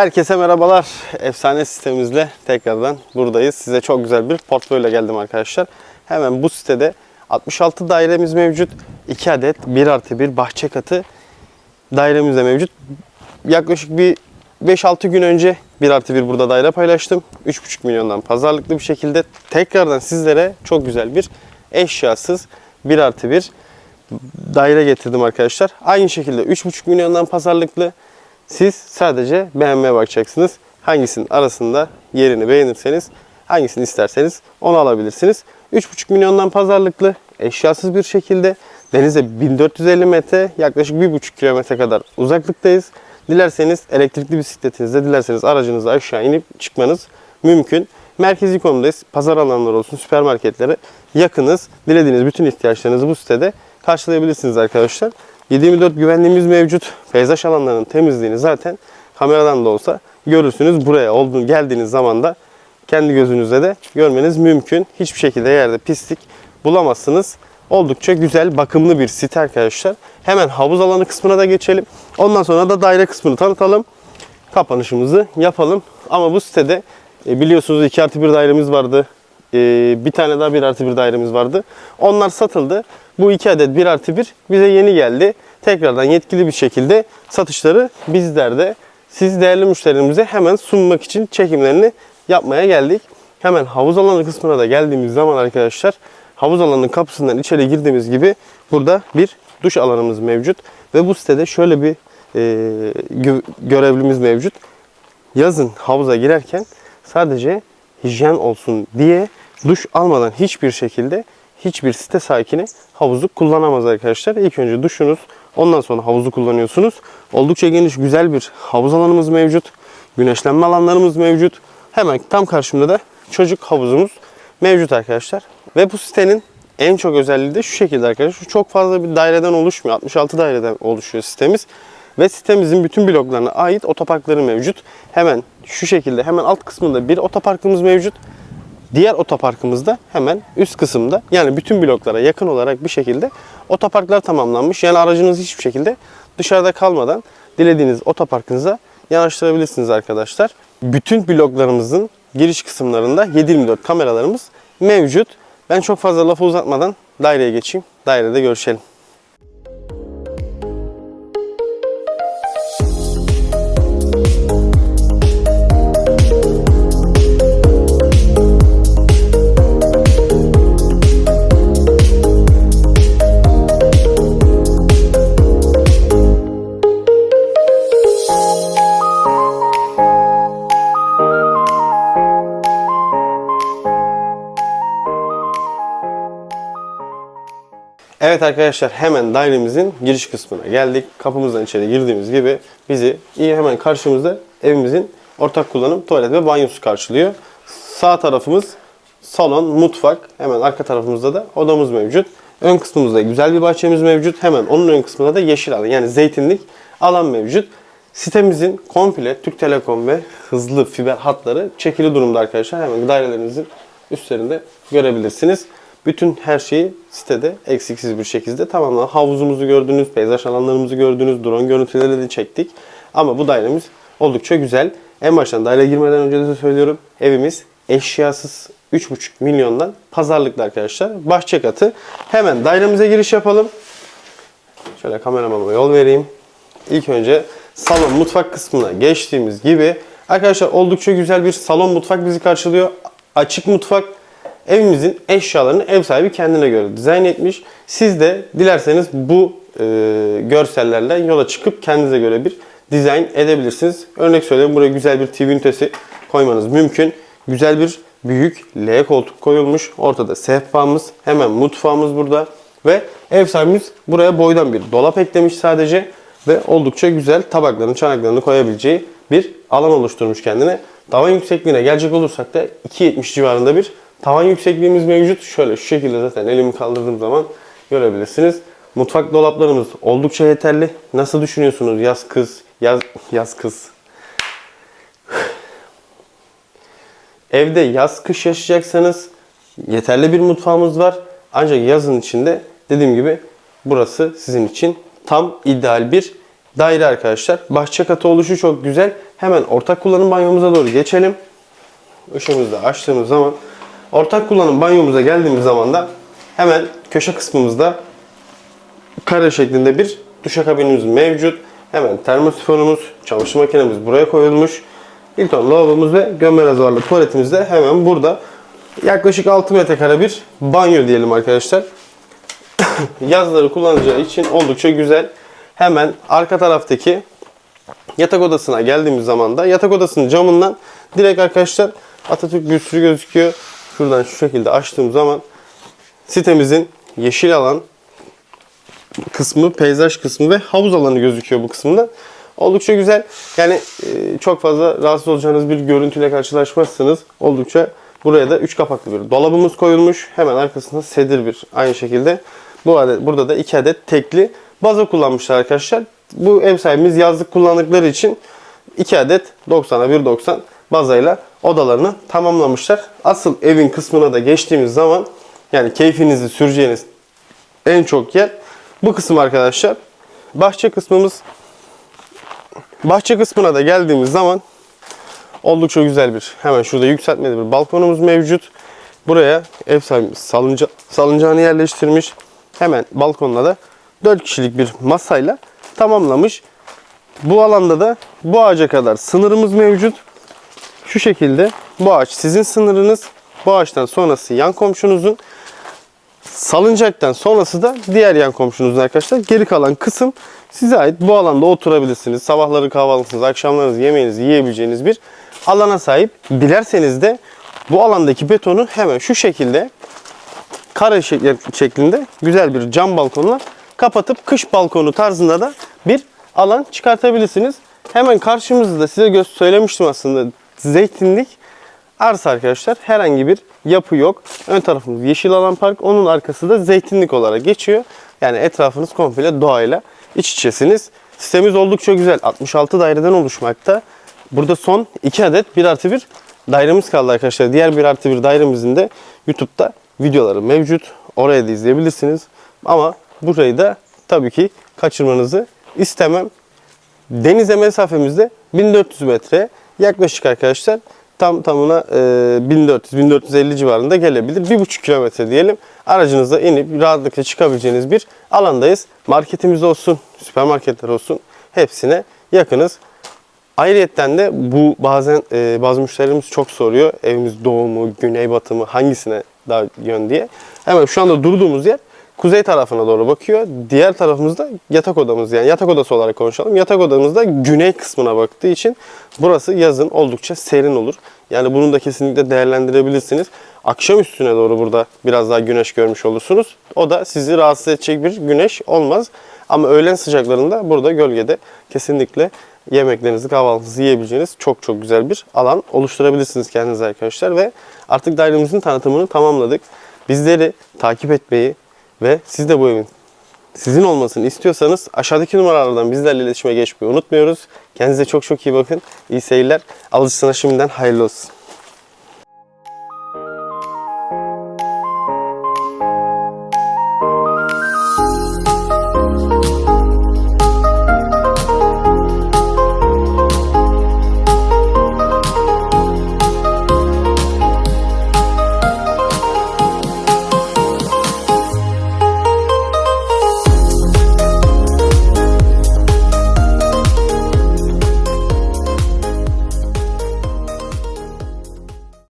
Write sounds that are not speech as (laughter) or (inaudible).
Herkese merhabalar. Efsane sistemimizle tekrardan buradayız. Size çok güzel bir portföyle geldim arkadaşlar. Hemen bu sitede 66 dairemiz mevcut. 2 adet 1 artı 1 bahçe katı dairemiz de mevcut. Yaklaşık bir 5-6 gün önce 1 artı 1 burada daire paylaştım. 3,5 milyondan pazarlıklı bir şekilde tekrardan sizlere çok güzel bir eşyasız 1 artı 1 daire getirdim arkadaşlar. Aynı şekilde 3,5 milyondan pazarlıklı. Siz sadece beğenmeye bakacaksınız. Hangisinin arasında yerini beğenirseniz hangisini isterseniz onu alabilirsiniz. 3,5 milyondan pazarlıklı eşyasız bir şekilde denize 1450 metre yaklaşık 1,5 kilometre kadar uzaklıktayız. Dilerseniz elektrikli bisikletinizde dilerseniz aracınızı aşağı inip çıkmanız mümkün. Merkezi konumdayız. Pazar alanları olsun, süpermarketlere yakınız. Dilediğiniz bütün ihtiyaçlarınızı bu sitede karşılayabilirsiniz arkadaşlar. 7/24 güvenliğimiz mevcut. Peyzaj alanlarının temizliğini zaten kameradan da olsa görürsünüz. Buraya olduğunu geldiğiniz zaman da kendi gözünüzle de görmeniz mümkün. Hiçbir şekilde yerde pislik bulamazsınız. Oldukça güzel, bakımlı bir site arkadaşlar. Hemen havuz alanı kısmına da geçelim. Ondan sonra da daire kısmını tanıtalım. Kapanışımızı yapalım. Ama bu sitede e, biliyorsunuz 2 artı 1 dairemiz vardı. E, bir tane daha 1 artı 1 dairemiz vardı. Onlar satıldı. Bu 2 adet 1 artı 1 bize yeni geldi. Tekrardan yetkili bir şekilde satışları bizlerde siz değerli müşterilerimize hemen sunmak için çekimlerini yapmaya geldik. Hemen havuz alanı kısmına da geldiğimiz zaman arkadaşlar havuz alanının kapısından içeri girdiğimiz gibi burada bir duş alanımız mevcut. Ve bu sitede şöyle bir e, gö- görevlimiz mevcut. Yazın havuza girerken sadece hijyen olsun diye duş almadan hiçbir şekilde hiçbir site sakini havuzu kullanamaz arkadaşlar. İlk önce duşunuz ondan sonra havuzu kullanıyorsunuz. Oldukça geniş güzel bir havuz alanımız mevcut. Güneşlenme alanlarımız mevcut. Hemen tam karşımda da çocuk havuzumuz mevcut arkadaşlar. Ve bu sitenin en çok özelliği de şu şekilde arkadaşlar. Çok fazla bir daireden oluşmuyor. 66 daireden oluşuyor sitemiz. Ve sitemizin bütün bloklarına ait otoparkları mevcut. Hemen şu şekilde hemen alt kısmında bir otoparkımız mevcut. Diğer otoparkımızda hemen üst kısımda yani bütün bloklara yakın olarak bir şekilde otoparklar tamamlanmış. Yani aracınız hiçbir şekilde dışarıda kalmadan dilediğiniz otoparkınıza yanaştırabilirsiniz arkadaşlar. Bütün bloklarımızın giriş kısımlarında 7/24 kameralarımız mevcut. Ben çok fazla lafı uzatmadan daireye geçeyim. Dairede görüşelim. Evet arkadaşlar hemen dairemizin giriş kısmına geldik. Kapımızdan içeri girdiğimiz gibi bizi iyi hemen karşımızda evimizin ortak kullanım tuvalet ve banyosu karşılıyor. Sağ tarafımız salon, mutfak. Hemen arka tarafımızda da odamız mevcut. Ön kısmımızda güzel bir bahçemiz mevcut. Hemen onun ön kısmında da yeşil alan yani zeytinlik alan mevcut. Sitemizin komple Türk Telekom ve hızlı fiber hatları çekili durumda arkadaşlar. Hemen dairelerinizin üstlerinde görebilirsiniz. Bütün her şeyi sitede eksiksiz bir şekilde tamamlanan havuzumuzu gördünüz, peyzaj alanlarımızı gördünüz, drone görüntüleri de çektik. Ama bu dairemiz oldukça güzel. En baştan daireye girmeden önce de söylüyorum. Evimiz eşyasız 3,5 milyondan pazarlıklı arkadaşlar. Bahçe katı. Hemen dairemize giriş yapalım. Şöyle kameramama yol vereyim. İlk önce salon mutfak kısmına geçtiğimiz gibi arkadaşlar oldukça güzel bir salon mutfak bizi karşılıyor. Açık mutfak. Evimizin eşyalarını ev sahibi kendine göre dizayn etmiş. Siz de dilerseniz bu e, görsellerle yola çıkıp kendinize göre bir dizayn edebilirsiniz. Örnek söyleyeyim buraya güzel bir TV ünitesi koymanız mümkün. Güzel bir büyük L koltuk koyulmuş. Ortada sehpamız, hemen mutfağımız burada. Ve ev sahibimiz buraya boydan bir dolap eklemiş sadece. Ve oldukça güzel tabaklarını, çanaklarını koyabileceği bir alan oluşturmuş kendine. Tavan yüksekliğine gelecek olursak da 2.70 civarında bir tavan yüksekliğimiz mevcut. Şöyle şu şekilde zaten elimi kaldırdığım zaman görebilirsiniz. Mutfak dolaplarımız oldukça yeterli. Nasıl düşünüyorsunuz yaz kız, yaz, yaz kız, Evde yaz kış yaşayacaksanız yeterli bir mutfağımız var. Ancak yazın içinde dediğim gibi burası sizin için tam ideal bir daire arkadaşlar. Bahçe katı oluşu çok güzel. Hemen ortak kullanım banyomuza doğru geçelim. Işığımızı açtığımız zaman ortak kullanım banyomuza geldiğimiz zaman da hemen köşe kısmımızda kare şeklinde bir duşakabinimiz mevcut. Hemen termosifonumuz, çamaşır makinemiz buraya koyulmuş. Hilton lavabomuz ve gömme rezervuarlı tuvaletimiz de hemen burada. Yaklaşık 6 metrekare bir banyo diyelim arkadaşlar. (coughs) Yazları kullanacağı için oldukça güzel. Hemen arka taraftaki yatak odasına geldiğimiz zaman da yatak odasının camından direkt arkadaşlar Atatürk büstü gözüküyor. Şuradan şu şekilde açtığım zaman sitemizin yeşil alan kısmı, peyzaj kısmı ve havuz alanı gözüküyor bu kısımda. Oldukça güzel. Yani e, çok fazla rahatsız olacağınız bir görüntüyle karşılaşmazsınız. Oldukça buraya da 3 kapaklı bir dolabımız koyulmuş. Hemen arkasında sedir bir aynı şekilde. Bu adet, burada da 2 adet tekli baza kullanmışlar arkadaşlar. Bu ev sahibimiz yazlık kullandıkları için 2 adet 90'a 1.90 bazayla odalarını tamamlamışlar. Asıl evin kısmına da geçtiğimiz zaman yani keyfinizi süreceğiniz en çok yer bu kısım arkadaşlar. Bahçe kısmımız bahçe kısmına da geldiğimiz zaman oldukça güzel bir hemen şurada yükseltmeli bir balkonumuz mevcut. Buraya ev sahibimiz salınca, salıncağını yerleştirmiş. Hemen balkonla da 4 kişilik bir masayla tamamlamış. Bu alanda da bu ağaca kadar sınırımız mevcut. Şu şekilde bu ağaç sizin sınırınız. Bu ağaçtan sonrası yan komşunuzun. Salıncaktan sonrası da diğer yan komşunuzun arkadaşlar. Geri kalan kısım size ait. Bu alanda oturabilirsiniz. Sabahları kahvaltınızı, akşamlarınızı yemeğinizi yiyebileceğiniz bir alana sahip. Dilerseniz de bu alandaki betonu hemen şu şekilde kare şek- şeklinde güzel bir cam balkonla kapatıp kış balkonu tarzında da bir alan çıkartabilirsiniz. Hemen karşımızda size söylemiştim aslında zeytinlik arsa arkadaşlar. Herhangi bir yapı yok. Ön tarafımız yeşil alan park. Onun arkası da zeytinlik olarak geçiyor. Yani etrafınız komple doğayla iç içesiniz. Sitemiz oldukça güzel. 66 daireden oluşmakta. Burada son 2 adet 1 artı 1 dairemiz kaldı arkadaşlar. Diğer 1 artı 1 dairemizin de YouTube'da videoları mevcut. Oraya da izleyebilirsiniz. Ama burayı da tabii ki kaçırmanızı istemem. Denize mesafemiz de 1400 metre. Yaklaşık arkadaşlar tam tamına e, 1400-1450 civarında gelebilir. 1,5 kilometre diyelim. Aracınızda inip rahatlıkla çıkabileceğiniz bir alandayız. Marketimiz olsun, süpermarketler olsun hepsine yakınız. Ayrıyetten de bu bazen e, bazı müşterilerimiz çok soruyor. Evimiz doğu mu, hangisine daha yön diye. Hemen şu anda durduğumuz yer kuzey tarafına doğru bakıyor. Diğer tarafımızda yatak odamız yani yatak odası olarak konuşalım. Yatak odamızda güney kısmına baktığı için burası yazın oldukça serin olur. Yani bunu da kesinlikle değerlendirebilirsiniz. Akşam üstüne doğru burada biraz daha güneş görmüş olursunuz. O da sizi rahatsız edecek bir güneş olmaz. Ama öğlen sıcaklarında burada gölgede kesinlikle yemeklerinizi, kahvaltınızı yiyebileceğiniz çok çok güzel bir alan oluşturabilirsiniz kendinize arkadaşlar. Ve artık dairemizin tanıtımını tamamladık. Bizleri takip etmeyi ve siz de bu evin sizin olmasını istiyorsanız aşağıdaki numaralardan bizlerle iletişime geçmeyi unutmuyoruz. Kendinize çok çok iyi bakın. İyi seyirler. Alıcısına şimdiden hayırlı olsun.